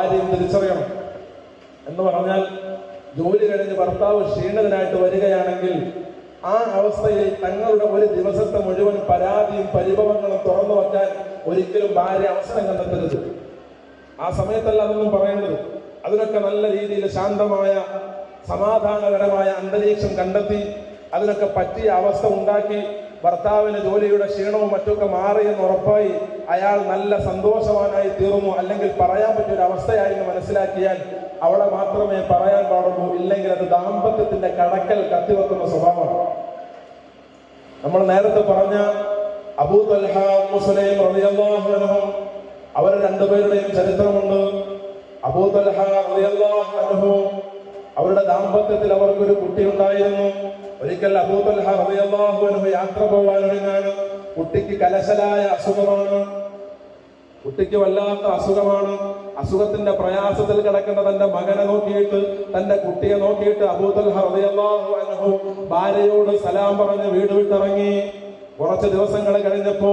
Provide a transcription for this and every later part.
ഭാര്യയും തിരിച്ചറിയണം. എന്ന് പറഞ്ഞാൽ ജോലി കഴിഞ്ഞ് ഭർത്താവ് ക്ഷീണിതനായിട്ട് വരികയാണെങ്കിൽ ആ അവസ്ഥയിൽ തങ്ങളുടെ ഒരു ദിവസത്തെ മുഴുവൻ പരാതിയും പരിഭവങ്ങളും തുറന്നു വയ്ക്കാൻ ഒരിക്കലും ഭാര്യ അവസരം കണ്ടെത്തരുത്. ആ സമയത്തല്ല അതൊന്നും പറയേണ്ടത്. അതിനൊക്കെ നല്ല രീതിയിൽ ശാന്തമായ സമാധാനകരമായ അന്തരീക്ഷം കണ്ടെത്തി അതിനൊക്കെ പറ്റിയ അവസ്ഥ ഉണ്ടാക്കി ഭർത്താവിന് ജോലിയുടെ ക്ഷീണവും മറ്റൊക്കെ മാറി എന്ന് ഉറപ്പായി അയാൾ നല്ല സന്തോഷവാനായി തീർന്നു. അല്ലെങ്കിൽ പറയാൻ പറ്റിയ ഒരു അവസ്ഥയായി എന്ന് മനസ്സിലാക്കിയാൽ അവളെ മാത്രമേ പറയാൻ പാടുള്ളൂ. ഇല്ലെങ്കിൽ അത് ദാമ്പത്യത്തിന്റെ കടക്കൽ കത്തിവെക്കുന്ന സ്വഭാവമാണ്. നമ്മൾ നേരത്തെ പറഞ്ഞ അബൂ മുസ്ലിം റളിയല്ലാഹു അവർ രണ്ടുപേരുടെയും ചരിത്രമുണ്ട്. അബൂ റളിയല്ലാഹു അൻഹു അവരുടെ ദാമ്പത്യത്തിൽ അവർക്കൊരു കുട്ടി ഉണ്ടായിരുന്നു ഒരിക്കൽ അബൂ യാത്ര പോകാനൊരുങ്ങാണ് കുട്ടിക്ക് കലശലായ അസുഖമാണ്. കുട്ടിക്ക് വല്ലാത്ത അസുഖമാണ്. അസുഖത്തിന്റെ പ്രയാസത്തിൽ കിടക്കുന്ന തന്റെ മകനെ നോക്കിയിട്ട് തന്റെ കുട്ടിയെ നോക്കിയിട്ട് അബൂതൽ ഹർദിയല്ലാഹു അൻഹു ഭാര്യയോട് സലാം പറഞ്ഞ് വീട് വിട്ടിറങ്ങി. കുറച്ച് ദിവസങ്ങൾ കഴിഞ്ഞപ്പോ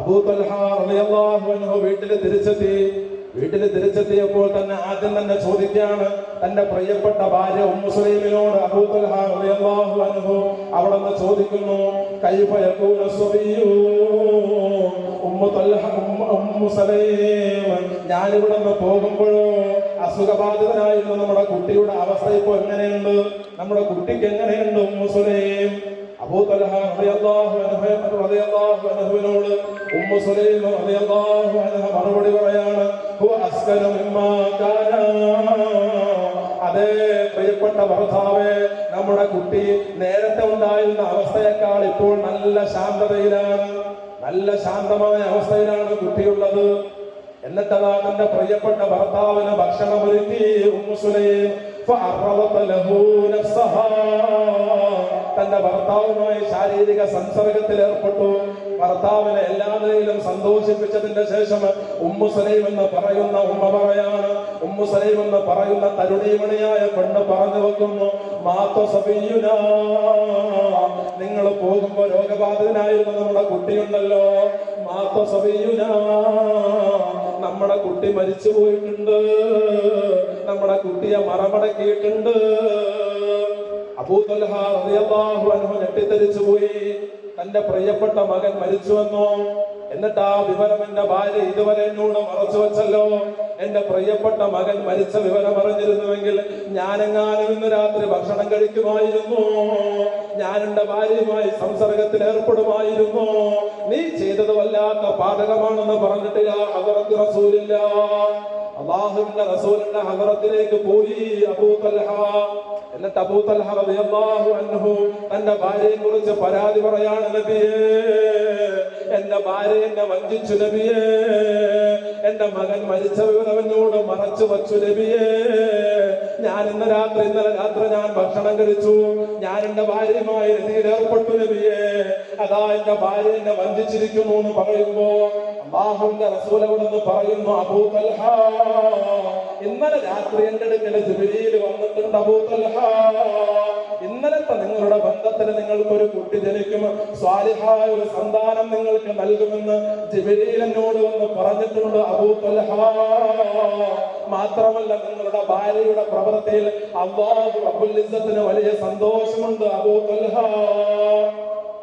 അബൂതൽ ഹർദിയല്ലാഹു അൻഹു വീട്ടിൽ തിരിച്ചെത്തി. വീട്ടിൽ തിരിച്ചെത്തിയപ്പോൾ തന്നെ ആദ്യം തന്നെ ചോദിക്കുകയാണ് തന്റെ പ്രിയപ്പെട്ട ഭാര്യ ഉമ്മുസ്ലീമിനോട് അബൂതൽ അനുഭവം അൻഹു നിന്ന് ചോദിക്കുന്നു ഞാനിവിടെ നിന്ന് പോകുമ്പോഴോ? അസുഖബാധിതനായിരുന്നു നമ്മുടെ കുട്ടിയുടെ അവസ്ഥ ഇപ്പോ എങ്ങനെയുണ്ട്? നമ്മുടെ കുട്ടിക്ക് എങ്ങനെയുണ്ട് ഉമ്മു സുലൈം അബൂ തൽഹ റളിയല്ലാഹു അൻഹു റളിയല്ലാഹു അൻഹുവിനോട് ഉമ്മു സുലൈം റളിയല്ലാഹു അൻഹ മറുപടി പറയാണ് അതേ പ്രിയപ്പെട്ട ഭർത്താവേ നമ്മുടെ കുട്ടി നേരത്തെ ഉണ്ടായിരുന്ന അവസ്ഥയേക്കാൾ ഇപ്പോൾ നല്ല ശാന്തതയിലാണ്. നല്ല ശാന്തമായ അവസ്ഥയിലാണ് കുട്ടിയുള്ളത്. എന്നിട്ടതാ തന്റെ പ്രിയപ്പെട്ട ഭർത്താവിന് ഭക്ഷണം ഒരുക്കി ഉമ്മുസുലൈം തന്റെ ഭർത്താവുമായി ശാരീരിക സംസർഗത്തിൽ ഏർപ്പെട്ടു. ഭർത്താവിനെ എല്ലാ നിലയിലും സന്തോഷിപ്പിച്ചതിന്റെ ശേഷം ഉമ്മു സലൈം എന്ന് പറയുന്ന ഉമ്മ പറയാണ്. ഉമ്മു സലൈം എന്ന് പറയുന്ന തരുണീമണിയായ പെണ്ണ് പറഞ്ഞു വെക്കുന്നു മാത്ത നിങ്ങൾ പോകുമ്പോ രോഗബാധിതനായിരുന്ന. നമ്മുടെ കുട്ടിയുണ്ടല്ലോ. മാത്ത സബിയുന നമ്മുടെ കുട്ടി മരിച്ചു പോയിട്ടുണ്ട് നമ്മുടെ കുട്ടിയെ മറമടക്കിയിട്ടുണ്ട്. പോയി. തന്റെ പ്രിയപ്പെട്ട മകൻ മരിച്ചുവെന്നോ എന്നിട്ട് ആ വിവരം എന്റെ ഭാര്യ ഇതുവരെ എന്നോട് മറച്ചു വെച്ചല്ലോ. എന്റെ പ്രിയപ്പെട്ട മകൻ മരിച്ച വിവരം അറിഞ്ഞിരുന്നുവെങ്കിൽ ഞാനെങ്ങാനും ഇന്ന് രാത്രി ഭക്ഷണം കഴിക്കുമായിരുന്നു. ഞാൻ എന്റെ ഭാര്യയുമായി സംസർഗത്തിൽ ഏർപ്പെടുമായിരുന്നു. നീ ചെയ്തത് വല്ലാത്ത പാതകമാണെന്ന് പറഞ്ഞിട്ടില്ല റസൂലില്ല. അള്ളാഹുവിന്റെ റസൂലിന്റെ പോയി അബൂ തൽഹ. എന്നിട്ട് അബൂ തൽഹ റളിയല്ലാഹു അൻഹു തന്റെ ഭാര്യയെ കുറിച്ച് പരാതി പറയാണ് നബിയേ. എന്റെ ഭാര്യ എന്നെ വഞ്ചിച്ചു നബിയേ. എന്റെ മകൻ മരിച്ച വിവരവനോട് മറച്ചു വച്ചു നബിയേ. ഞാൻ ഇന്ന് രാത്രി ഇന്നലെ രാത്രി ഞാൻ ഭക്ഷണം കഴിച്ചു. ഞാൻ എന്റെ ഭാര്യയുമായി രതിയിൽ ഏർപ്പെട്ടു നബിയേ. അതാ എന്റെ ഭാര്യ എന്നെ വഞ്ചിച്ചിരിക്കുന്നു എന്ന് പറയുമ്പോ അള്ളാഹുവിന്റെ റസൂൽ പറയുന്നു അബൂ തൽഹ. ഇന്നലെ രാത്രി എന്റെ അടുക്കൽ ജിബിലിയിൽ വന്നിട്ടുണ്ട് അബൂ തൽഹ. ഇന്നലത്തെ നിങ്ങളുടെ ബന്ധത്തിൽ നിങ്ങൾക്ക് ഒരു കുട്ടി ജനിക്കും സ്വാലിഹായ ഒരു സന്താനം നിങ്ങൾക്ക് നൽകുമെന്ന് ജിബിരിയിൽ എന്നോട് വന്ന് പറഞ്ഞിട്ടുണ്ട് അബൂ തൽഹ. മാത്രമല്ല നിങ്ങളുടെ ഭാര്യയുടെ പ്രവൃത്തിയിൽ അള്ളാഹു അബുലിസത്തിന് വലിയ സന്തോഷമുണ്ട് അബൂ തൽഹ.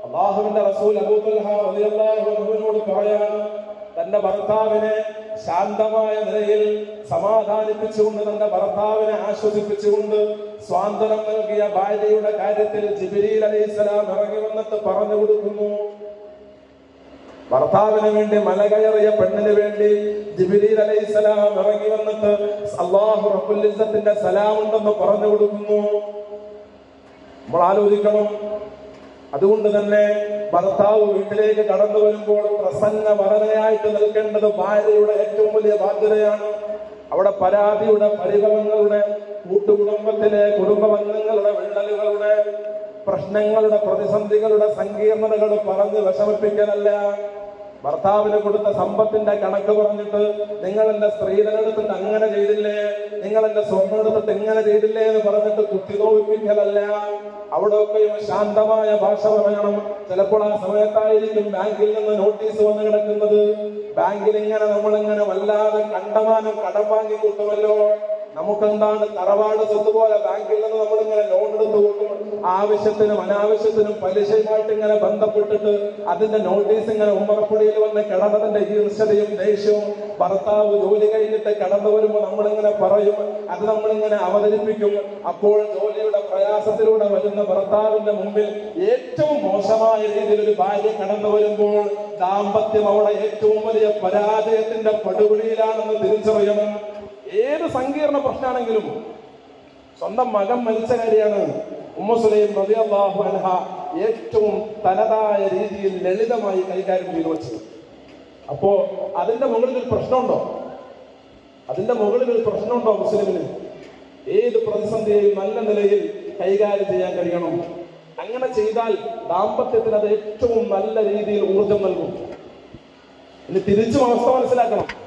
അള്ളാഹുവിന്റെ റസൂൽ അബൂ തൽഹ റളിയല്ലാഹു അൻഹുവിനോട് പറയാണ് തന്റെ ഭർത്താവിനെ ശാന്തമായ നിലയിൽ സമാധാനിപ്പിച്ചുകൊണ്ട് തന്റെ ഭർത്താവിനെ ആശ്വസിപ്പിച്ചുകൊണ്ട് സ്വാതന്ത്ര്യം നൽകിയ ഭാര്യയുടെ കാര്യത്തിൽ ജിബിരിൽ അലൈഹിസ്സലാം ഇറങ്ങി വന്നിട്ട് പറഞ്ഞു കൊടുക്കുന്നു. ഭർത്താവിന് വേണ്ടി മല കയറിയ പെണ്ണിന് വേണ്ടി ജിബിരിൽ അലൈഹിസ്സലാം ഇറങ്ങി വന്നിട്ട് അള്ളാഹു റബുലിസത്തിന്റെ സലാം ഉണ്ടെന്ന് പറഞ്ഞു കൊടുക്കുന്നു. നമ്മൾ ആലോചിക്കണം. അതുകൊണ്ട് തന്നെ ഭർത്താവ് വീട്ടിലേക്ക് കടന്നു വരുമ്പോൾ പ്രസന്ന വരനയായിട്ട് നിൽക്കേണ്ടത് ഭാര്യയുടെ ഏറ്റവും വലിയ ബാധ്യതയാണ്. അവിടെ പരാതിയുടെ പരിഭവങ്ങളുടെ കൂട്ടുകുടുംബത്തിലെ കുടുംബബന്ധങ്ങളുടെ വിള്ളലുകളുടെ പ്രശ്നങ്ങളുടെ പ്രതിസന്ധികളുടെ സങ്കീർണതകൾ പറഞ്ഞ് വിഷമിപ്പിക്കലല്ല. ഭർത്താവിന് കൊടുത്ത സമ്പത്തിന്റെ കണക്ക് പറഞ്ഞിട്ട് നിങ്ങൾ എന്റെ സ്ത്രീധനെടുത്തിട്ട് അങ്ങനെ ചെയ്തില്ലേ? നിങ്ങൾ എന്റെ സ്വർണം എടുത്തിട്ട് ഇങ്ങനെ ചെയ്തില്ലേ എന്ന് പറഞ്ഞിട്ട് കുത്തി നോവിപ്പിക്കലല്ല അവിടെയൊക്കെയും ശാന്തമായ ഭാഷ പറയണം. ചിലപ്പോൾ ആ സമയത്തായിരിക്കും ബാങ്കിൽ നിന്ന് നോട്ടീസ് വന്ന് കിടക്കുന്നത്. ബാങ്കിൽ ഇങ്ങനെ നമ്മൾ ഇങ്ങനെ വല്ലാതെ കണ്ടമാനം കടം വാങ്ങി കൂട്ടുമല്ലോ നമുക്കെന്താണ് തറവാട് സ്വത്ത് പോലെ ബാങ്കിൽ നിന്ന് നമ്മളിങ്ങനെ ആവശ്യത്തിനും അനാവശ്യത്തിനും പലിശയുമായിട്ട് ഇങ്ങനെ ബന്ധപ്പെട്ടിട്ട് അതിന്റെ നോട്ടീസ് ഇങ്ങനെ ഉമ്മറപ്പുടിയിൽ വന്ന് കിടന്നതിന്റെ ഈർഷതയും ദേഷ്യവും ഭർത്താവ് ജോലി കഴിഞ്ഞിട്ട് കടന്നു വരുമ്പോൾ നമ്മളിങ്ങനെ പറയും അത് നമ്മളിങ്ങനെ അവതരിപ്പിക്കും. അപ്പോൾ ജോലിയുടെ പ്രയാസത്തിലൂടെ വരുന്ന ഭർത്താവിന്റെ മുമ്പിൽ ഏറ്റവും മോശമായ രീതിയിൽ ഒരു ഭാര്യ കടന്നു വരുമ്പോൾ ദാമ്പത്യം അവിടെ ഏറ്റവും വലിയ പരാജയത്തിന്റെ പടുകുഴിയിലാണെന്ന് തിരിച്ചറിയണം. ഏത് സങ്കീർണ പ്രശ്നമാണെങ്കിലും സ്വന്തം മകൻ മരിച്ച കാര്യമാണ്. ഉമ്മസുലൈം അള്ളാഹു അൻഹ ഏറ്റവും തനതായ രീതിയിൽ ലളിതമായി കൈകാര്യം ചെയ്തു വെച്ചത്. അപ്പോ അതിന്റെ മുകളിൽ ഒരു പ്രശ്നമുണ്ടോ? അതിന്റെ മുകളിൽ ഒരു പ്രശ്നമുണ്ടോ മുസ്ലിമിന്? ഏത് പ്രതിസന്ധിയെയും നല്ല നിലയിൽ കൈകാര്യം ചെയ്യാൻ കഴിയണം. അങ്ങനെ ചെയ്താൽ ദാമ്പത്യത്തിന് അത് ഏറ്റവും നല്ല രീതിയിൽ ഊർജം നൽകും. ഇനി തിരിച്ചും അവസ്ഥ മനസ്സിലാക്കണം.